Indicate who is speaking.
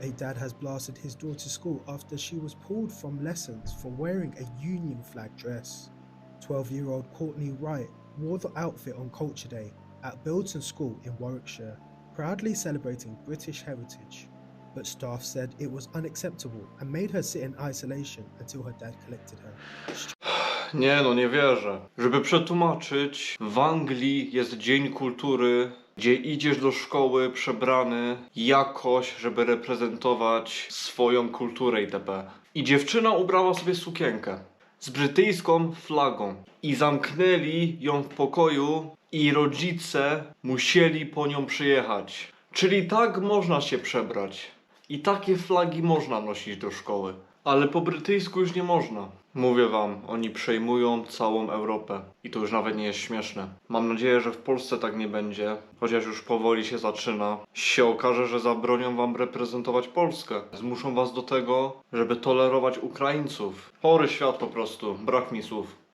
Speaker 1: A dad has blasted his daughter's school after she was pulled from lessons for wearing a Union flag dress. 12 year old Courtney Wright wore the outfit on Culture Day at Bilton School in Warwickshire, proudly celebrating British heritage. But staff said it was unacceptable and made her sit in isolation until her dad collected her.
Speaker 2: Nie no, nie wierzę. Żeby przetłumaczyć, w Anglii jest Dzień Kultury, gdzie idziesz do szkoły przebrany jakoś, żeby reprezentować swoją kulturę itp. I dziewczyna ubrała sobie sukienkę z brytyjską flagą i zamknęli ją w pokoju i rodzice musieli po nią przyjechać. Czyli tak można się przebrać. I takie flagi można nosić do szkoły. Ale po brytyjsku już nie można. Mówię wam, oni przejmują całą Europę. I to już nawet nie jest śmieszne. Mam nadzieję, że w Polsce tak nie będzie, chociaż już powoli się zaczyna. Się okaże, że zabronią wam reprezentować Polskę. Zmuszą was do tego, żeby tolerować Ukraińców. Chory świat po prostu, brak mi słów.